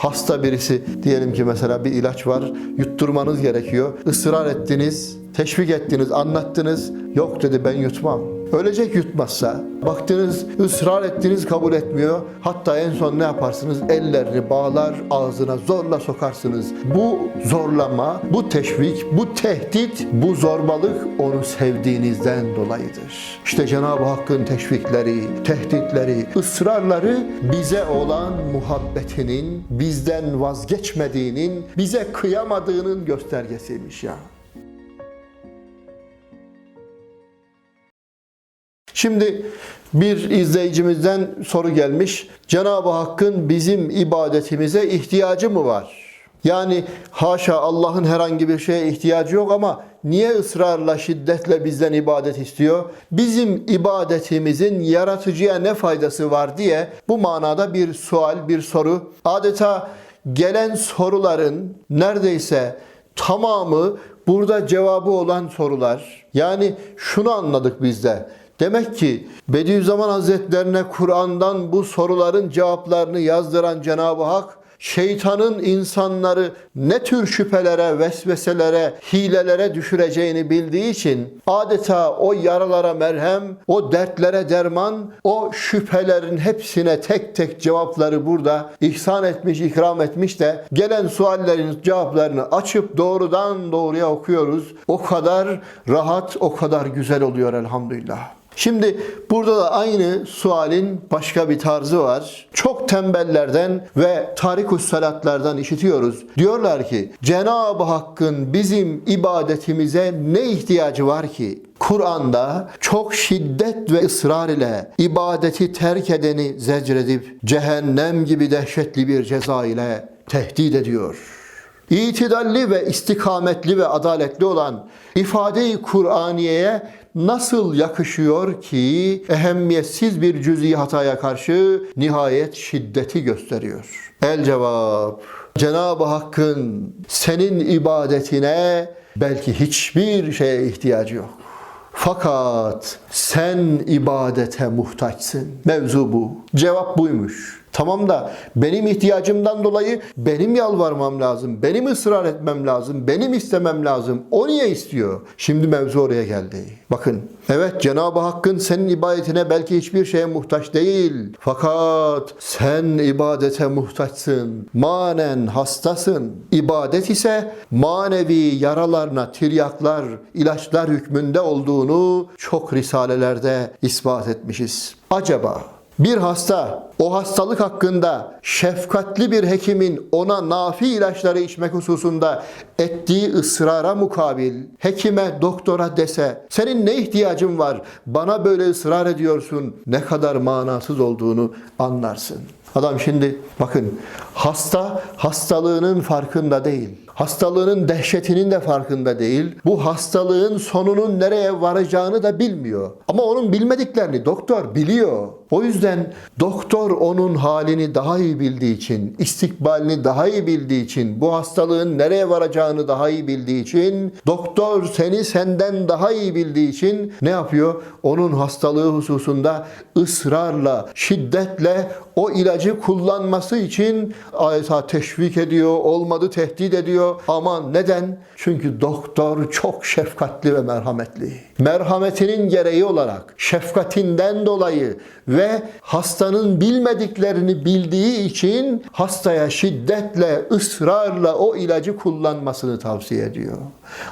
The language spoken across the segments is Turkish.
Hasta birisi diyelim ki mesela bir ilaç var yutturmanız gerekiyor. Israr ettiniz, teşvik ettiniz, anlattınız. Yok dedi ben yutmam. Ölecek yutmazsa. Baktınız ısrar ettiniz kabul etmiyor. Hatta en son ne yaparsınız? Ellerini bağlar ağzına zorla sokarsınız. Bu zorlama, bu teşvik, bu tehdit, bu zorbalık onu sevdiğinizden dolayıdır. İşte Cenab-ı Hakk'ın teşvikleri, tehditleri, ısrarları bize olan muhabbetinin, bizden vazgeçmediğinin, bize kıyamadığının göstergesiymiş ya. Şimdi bir izleyicimizden soru gelmiş. Cenab-ı Hakk'ın bizim ibadetimize ihtiyacı mı var? Yani haşa Allah'ın herhangi bir şeye ihtiyacı yok ama niye ısrarla, şiddetle bizden ibadet istiyor? Bizim ibadetimizin yaratıcıya ne faydası var diye bu manada bir sual, bir soru. Adeta gelen soruların neredeyse tamamı burada cevabı olan sorular. Yani şunu anladık biz de. Demek ki Bediüzzaman Hazretlerine Kur'an'dan bu soruların cevaplarını yazdıran Cenab-ı Hak şeytanın insanları ne tür şüphelere, vesveselere, hilelere düşüreceğini bildiği için adeta o yaralara merhem, o dertlere derman, o şüphelerin hepsine tek tek cevapları burada ihsan etmiş, ikram etmiş de gelen suallerin cevaplarını açıp doğrudan doğruya okuyoruz. O kadar rahat, o kadar güzel oluyor elhamdülillah. Şimdi burada da aynı sualin başka bir tarzı var. Çok tembellerden ve tarikus salatlardan işitiyoruz. Diyorlar ki Cenab-ı Hakk'ın bizim ibadetimize ne ihtiyacı var ki? Kur'an'da çok şiddet ve ısrar ile ibadeti terk edeni zecredip cehennem gibi dehşetli bir ceza ile tehdit ediyor. İtidalli ve istikametli ve adaletli olan ifade-i Kur'aniye'ye nasıl yakışıyor ki ehemmiyetsiz bir cüz'i hataya karşı nihayet şiddeti gösteriyor. El cevap Cenab-ı Hakk'ın senin ibadetine belki hiçbir şeye ihtiyacı yok. Fakat sen ibadete muhtaçsın. Mevzu bu. Cevap buymuş. Tamam da benim ihtiyacımdan dolayı benim yalvarmam lazım, benim ısrar etmem lazım, benim istemem lazım. O niye istiyor? Şimdi mevzu oraya geldi. Bakın, evet Cenab-ı Hakk'ın senin ibadetine belki hiçbir şeye muhtaç değil. Fakat sen ibadete muhtaçsın. Manen hastasın. İbadet ise manevi yaralarına tiryaklar, ilaçlar hükmünde olduğunu çok risalelerde ispat etmişiz. Acaba bir hasta o hastalık hakkında şefkatli bir hekimin ona nafi ilaçları içmek hususunda ettiği ısrara mukabil hekime doktora dese senin ne ihtiyacın var bana böyle ısrar ediyorsun ne kadar manasız olduğunu anlarsın. Adam şimdi bakın hasta hastalığının farkında değil. Hastalığının dehşetinin de farkında değil. Bu hastalığın sonunun nereye varacağını da bilmiyor. Ama onun bilmediklerini doktor biliyor. O yüzden doktor onun halini daha iyi bildiği için, istikbalini daha iyi bildiği için, bu hastalığın nereye varacağını daha iyi bildiği için, doktor seni senden daha iyi bildiği için ne yapıyor? Onun hastalığı hususunda ısrarla, şiddetle o ilacı kullanması için adeta teşvik ediyor, olmadı tehdit ediyor. Aman neden? Çünkü doktor çok şefkatli ve merhametli. Merhametinin gereği olarak, şefkatinden dolayı ve hastanın bilmediklerini bildiği için hastaya şiddetle, ısrarla o ilacı kullanmasını tavsiye ediyor.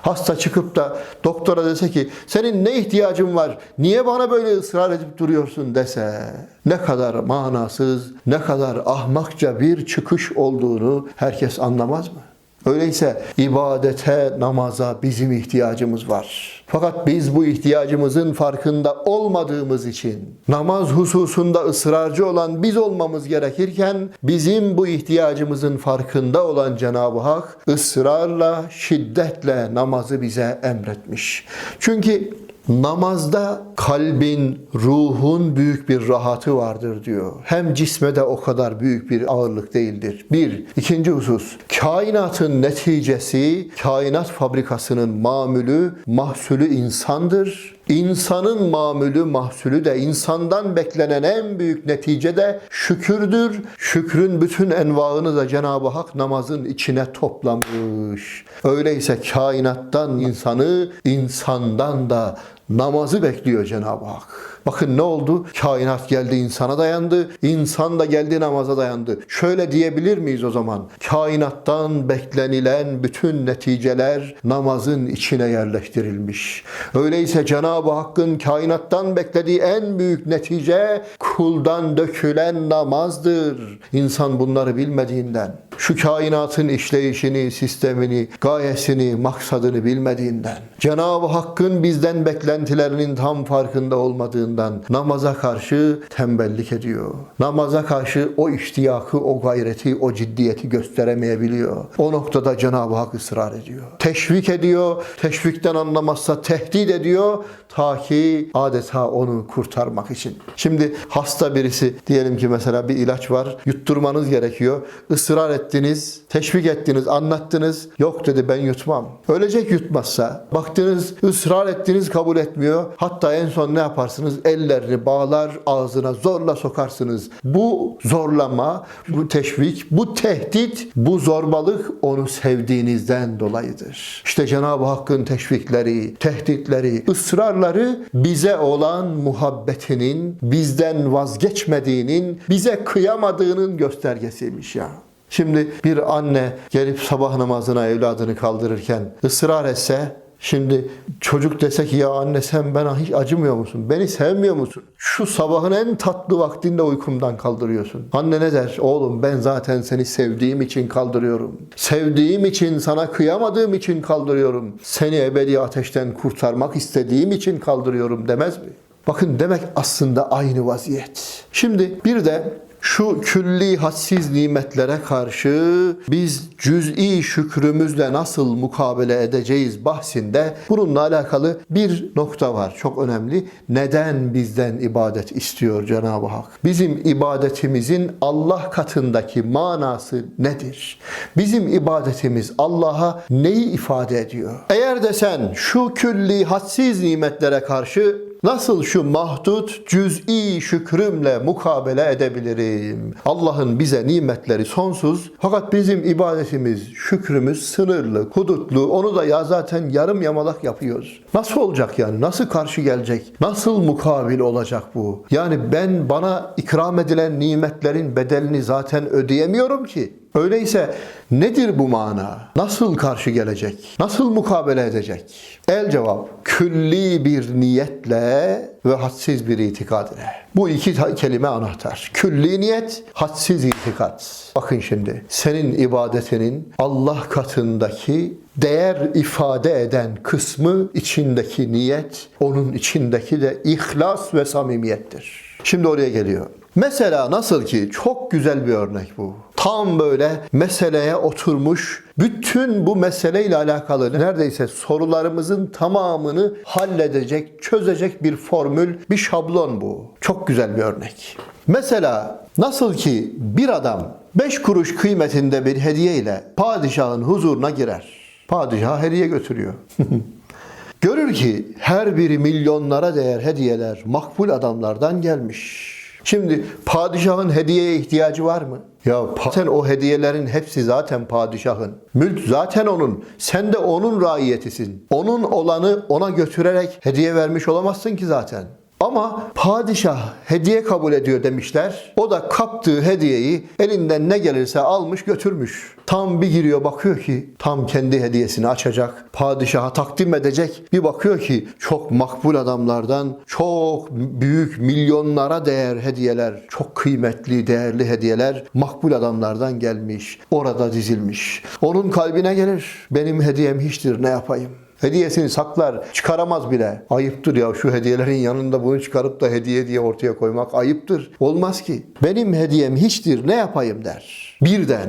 Hasta çıkıp da doktora dese ki senin ne ihtiyacın var, niye bana böyle ısrar edip duruyorsun dese ne kadar manasız, ne kadar ahmakça bir çıkış olduğunu herkes anlamaz mı? Öyleyse ibadete, namaza bizim ihtiyacımız var. Fakat biz bu ihtiyacımızın farkında olmadığımız için namaz hususunda ısrarcı olan biz olmamız gerekirken bizim bu ihtiyacımızın farkında olan Cenab-ı Hak ısrarla, şiddetle namazı bize emretmiş. Çünkü Namazda kalbin, ruhun büyük bir rahatı vardır diyor. Hem cisme de o kadar büyük bir ağırlık değildir. Bir. ikinci husus. Kainatın neticesi, kainat fabrikasının mamülü, mahsulü insandır. İnsanın mamülü mahsulü de insandan beklenen en büyük netice de şükürdür. Şükrün bütün envaını da Cenab-ı Hak namazın içine toplamış. Öyleyse kainattan insanı, insandan da namazı bekliyor Cenab-ı Hak. Bakın ne oldu? Kainat geldi insana dayandı. İnsan da geldi namaza dayandı. Şöyle diyebilir miyiz o zaman? Kainattan beklenilen bütün neticeler namazın içine yerleştirilmiş. Öyleyse Cenab-ı Hakk'ın kainattan beklediği en büyük netice kuldan dökülen namazdır. İnsan bunları bilmediğinden, şu kainatın işleyişini, sistemini, gayesini, maksadını bilmediğinden, Cenab-ı Hakk'ın bizden beklentilerinin tam farkında olmadığından namaza karşı tembellik ediyor. Namaza karşı o iştiyakı, o gayreti, o ciddiyeti gösteremeyebiliyor. O noktada Cenab-ı Hak ısrar ediyor. Teşvik ediyor. Teşvikten anlamazsa tehdit ediyor. Ta ki adeta onu kurtarmak için. Şimdi hasta birisi diyelim ki mesela bir ilaç var. Yutturmanız gerekiyor. Israr ettiniz, teşvik ettiniz, anlattınız. Yok dedi ben yutmam. Ölecek yutmazsa. Baktınız ısrar ettiniz kabul etmiyor. Hatta en son ne yaparsınız? Ellerini bağlar ağzına zorla sokarsınız. Bu zorlama, bu teşvik, bu tehdit, bu zorbalık onu sevdiğinizden dolayıdır. İşte Cenab-ı Hakk'ın teşvikleri, tehditleri, ısrarları bize olan muhabbetinin, bizden vazgeçmediğinin, bize kıyamadığının göstergesiymiş ya. Şimdi bir anne gelip sabah namazına evladını kaldırırken ısrar etse Şimdi çocuk dese ki ya anne sen bana hiç acımıyor musun? Beni sevmiyor musun? Şu sabahın en tatlı vaktinde uykumdan kaldırıyorsun. Anne ne der? Oğlum ben zaten seni sevdiğim için kaldırıyorum. Sevdiğim için sana kıyamadığım için kaldırıyorum. Seni ebedi ateşten kurtarmak istediğim için kaldırıyorum demez mi? Bakın demek aslında aynı vaziyet. Şimdi bir de şu külli hadsiz nimetlere karşı biz cüz'i şükrümüzle nasıl mukabele edeceğiz bahsinde bununla alakalı bir nokta var çok önemli. Neden bizden ibadet istiyor Cenab-ı Hak? Bizim ibadetimizin Allah katındaki manası nedir? Bizim ibadetimiz Allah'a neyi ifade ediyor? Eğer de sen şu külli hadsiz nimetlere karşı Nasıl şu mahdut cüz'i şükrümle mukabele edebilirim? Allah'ın bize nimetleri sonsuz fakat bizim ibadetimiz, şükrümüz sınırlı, hudutlu. Onu da ya zaten yarım yamalak yapıyoruz. Nasıl olacak yani? Nasıl karşı gelecek? Nasıl mukabil olacak bu? Yani ben bana ikram edilen nimetlerin bedelini zaten ödeyemiyorum ki. Öyleyse nedir bu mana? Nasıl karşı gelecek? Nasıl mukabele edecek? El cevap külli bir niyetle ve hadsiz bir itikad ile. Bu iki kelime anahtar. Külli niyet, hadsiz itikat. Bakın şimdi senin ibadetinin Allah katındaki değer ifade eden kısmı içindeki niyet, onun içindeki de ihlas ve samimiyettir. Şimdi oraya geliyor. Mesela nasıl ki çok güzel bir örnek bu. Tam böyle meseleye oturmuş, bütün bu meseleyle alakalı neredeyse sorularımızın tamamını halledecek, çözecek bir formül, bir şablon bu. Çok güzel bir örnek. Mesela nasıl ki bir adam 5 kuruş kıymetinde bir hediye ile padişahın huzuruna girer. Padişah hediye götürüyor. Görür ki her biri milyonlara değer hediyeler makbul adamlardan gelmiş. Şimdi padişahın hediyeye ihtiyacı var mı? Ya zaten o hediyelerin hepsi zaten padişahın. Mülk zaten onun. Sen de onun raiyetisin. Onun olanı ona götürerek hediye vermiş olamazsın ki zaten. Ama padişah hediye kabul ediyor demişler. O da kaptığı hediyeyi elinden ne gelirse almış götürmüş. Tam bir giriyor bakıyor ki tam kendi hediyesini açacak. Padişaha takdim edecek. Bir bakıyor ki çok makbul adamlardan çok büyük milyonlara değer hediyeler, çok kıymetli, değerli hediyeler makbul adamlardan gelmiş. Orada dizilmiş. Onun kalbine gelir. Benim hediyem hiçtir ne yapayım? Hediyesini saklar, çıkaramaz bile. Ayıptır ya şu hediyelerin yanında bunu çıkarıp da hediye diye ortaya koymak ayıptır. Olmaz ki. Benim hediyem hiçtir ne yapayım der. Birden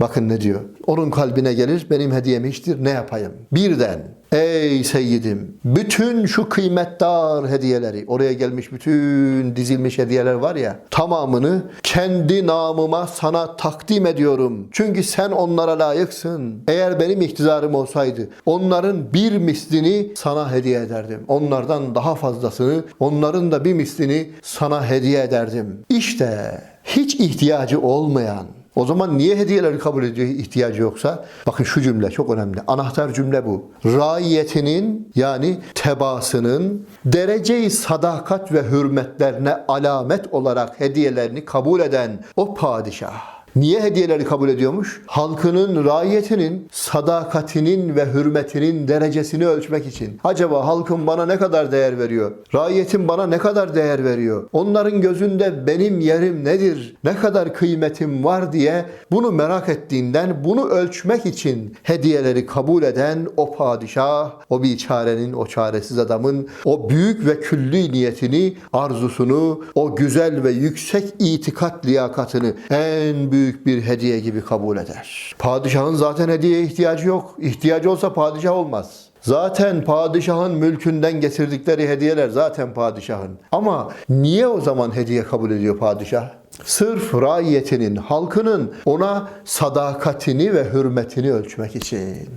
Bakın ne diyor. Onun kalbine gelir benim hediyem hiçtir ne yapayım? Birden ey seyyidim bütün şu kıymetdar hediyeleri oraya gelmiş bütün dizilmiş hediyeler var ya tamamını kendi namıma sana takdim ediyorum. Çünkü sen onlara layıksın. Eğer benim iktidarım olsaydı onların bir mislini sana hediye ederdim. Onlardan daha fazlasını onların da bir mislini sana hediye ederdim. İşte hiç ihtiyacı olmayan o zaman niye hediyeleri kabul ediyor ihtiyacı yoksa? Bakın şu cümle çok önemli. Anahtar cümle bu. Raiyetinin yani tebaasının dereceyi sadakat ve hürmetlerine alamet olarak hediyelerini kabul eden o padişah. Niye hediyeleri kabul ediyormuş? Halkının, raiyetinin sadakatinin ve hürmetinin derecesini ölçmek için. Acaba halkım bana ne kadar değer veriyor? Raiyetim bana ne kadar değer veriyor? Onların gözünde benim yerim nedir? Ne kadar kıymetim var diye bunu merak ettiğinden bunu ölçmek için hediyeleri kabul eden o padişah, o biçarenin, o çaresiz adamın o büyük ve külli niyetini, arzusunu, o güzel ve yüksek itikat liyakatını en büyük bir hediye gibi kabul eder. Padişahın zaten hediyeye ihtiyacı yok. İhtiyacı olsa padişah olmaz. Zaten padişahın mülkünden getirdikleri hediyeler zaten padişahın. Ama niye o zaman hediye kabul ediyor padişah? Sırf raiyetinin, halkının ona sadakatini ve hürmetini ölçmek için.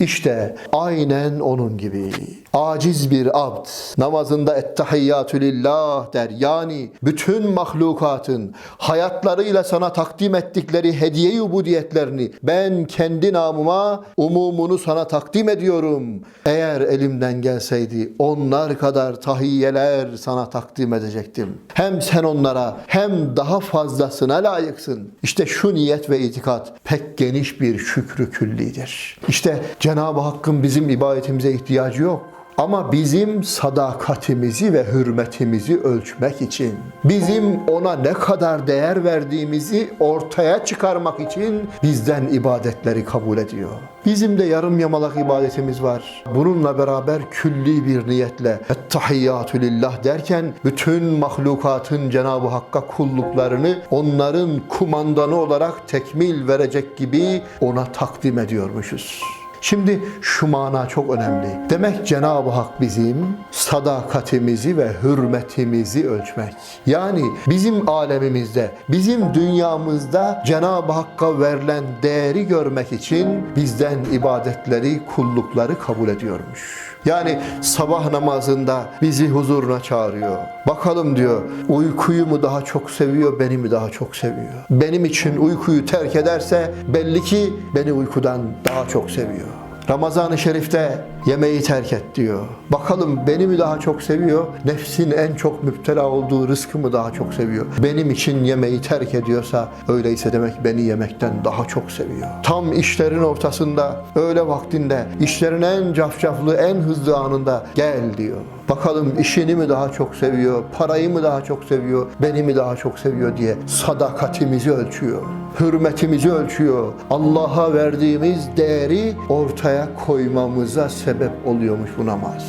İşte aynen onun gibi. Aciz bir abd namazında ettehiyyatü lillah der. Yani bütün mahlukatın hayatlarıyla sana takdim ettikleri hediye-i ubudiyetlerini ben kendi namıma umumunu sana takdim ediyorum. Eğer elimden gelseydi onlar kadar tahiyyeler sana takdim edecektim. Hem sen onlara hem daha fazlasına layıksın. İşte şu niyet ve itikat pek geniş bir şükrü küllidir. İşte Cenab-ı Hakk'ın bizim ibadetimize ihtiyacı yok. Ama bizim sadakatimizi ve hürmetimizi ölçmek için, bizim ona ne kadar değer verdiğimizi ortaya çıkarmak için bizden ibadetleri kabul ediyor. Bizim de yarım yamalak ibadetimiz var. Bununla beraber külli bir niyetle Ettehiyyatü lillah derken bütün mahlukatın Cenab-ı Hakk'a kulluklarını onların kumandanı olarak tekmil verecek gibi ona takdim ediyormuşuz. Şimdi şu mana çok önemli. Demek Cenab-ı Hak bizim sadakatimizi ve hürmetimizi ölçmek. Yani bizim alemimizde, bizim dünyamızda Cenab-ı Hakk'a verilen değeri görmek için bizden ibadetleri, kullukları kabul ediyormuş. Yani sabah namazında bizi huzuruna çağırıyor. Bakalım diyor uykuyu mu daha çok seviyor, beni mi daha çok seviyor? Benim için uykuyu terk ederse belli ki beni uykudan daha çok seviyor. Ramazan-ı Şerif'te yemeği terk et diyor. Bakalım beni mi daha çok seviyor? Nefsin en çok müptela olduğu rızkı mı daha çok seviyor? Benim için yemeği terk ediyorsa öyleyse demek beni yemekten daha çok seviyor. Tam işlerin ortasında, öğle vaktinde, işlerin en cafcaflı, en hızlı anında gel diyor. Bakalım işini mi daha çok seviyor, parayı mı daha çok seviyor, beni mi daha çok seviyor diye sadakatimizi ölçüyor. Hürmetimizi ölçüyor. Allah'a verdiğimiz değeri ortaya koymamıza sebep oluyormuş bu namaz.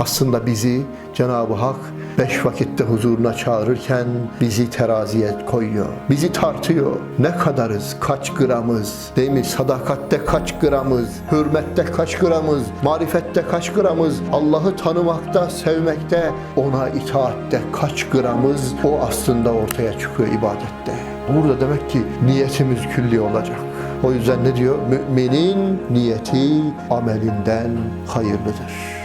Aslında bizi Cenab-ı Hak beş vakitte huzuruna çağırırken bizi teraziye koyuyor. Bizi tartıyor. Ne kadarız, kaç gramız, değil mi? Sadakatte kaç gramız, hürmette kaç gramız, marifette kaç gramız, Allah'ı tanımakta, sevmekte, ona itaatte kaç gramız o aslında ortaya çıkıyor ibadette. Burada demek ki niyetimiz külli olacak. O yüzden ne diyor? Müminin niyeti amelinden hayırlıdır.